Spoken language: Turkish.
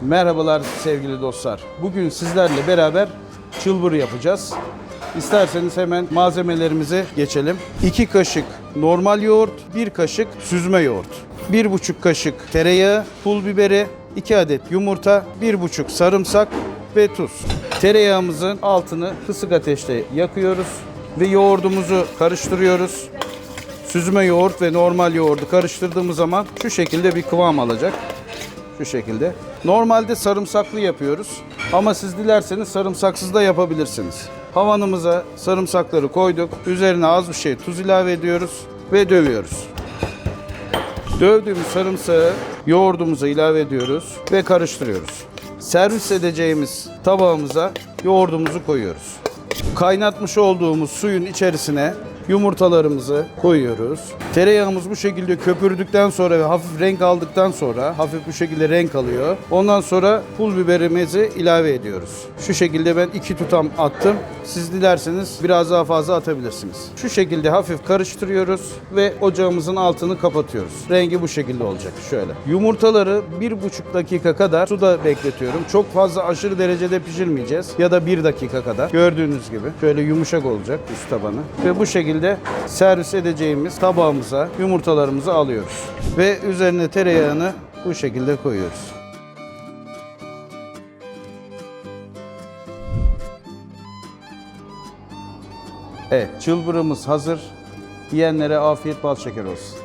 Merhabalar sevgili dostlar. Bugün sizlerle beraber çılbır yapacağız. İsterseniz hemen malzemelerimize geçelim. 2 kaşık normal yoğurt, 1 kaşık süzme yoğurt. 1,5 kaşık tereyağı, pul biberi, 2 adet yumurta, 1,5 sarımsak ve tuz. Tereyağımızın altını kısık ateşte yakıyoruz ve yoğurdumuzu karıştırıyoruz. Süzme yoğurt ve normal yoğurdu karıştırdığımız zaman şu şekilde bir kıvam alacak. Şu şekilde. Normalde sarımsaklı yapıyoruz ama siz dilerseniz sarımsaksız da yapabilirsiniz. Havanımıza sarımsakları koyduk. Üzerine az bir şey tuz ilave ediyoruz ve dövüyoruz. Dövdüğümüz sarımsağı yoğurdumuza ilave ediyoruz ve karıştırıyoruz. Servis edeceğimiz tabağımıza yoğurdumuzu koyuyoruz. Kaynatmış olduğumuz suyun içerisine yumurtalarımızı koyuyoruz. Tereyağımız bu şekilde köpürdükten sonra ve hafif renk aldıktan sonra hafif bu şekilde renk alıyor. Ondan sonra pul biberimizi ilave ediyoruz. Şu şekilde ben iki tutam attım. Siz dilerseniz biraz daha fazla atabilirsiniz. Şu şekilde hafif karıştırıyoruz ve ocağımızın altını kapatıyoruz. Rengi bu şekilde olacak şöyle. Yumurtaları bir buçuk dakika kadar suda bekletiyorum. Çok fazla aşırı derecede pişirmeyeceğiz ya da bir dakika kadar. Gördüğünüz gibi şöyle yumuşak olacak üst tabanı. Ve bu şekilde servis edeceğimiz tabağımıza yumurtalarımızı alıyoruz. Ve üzerine tereyağını bu şekilde koyuyoruz. Evet, çılbırımız hazır. Yiyenlere afiyet bal şeker olsun.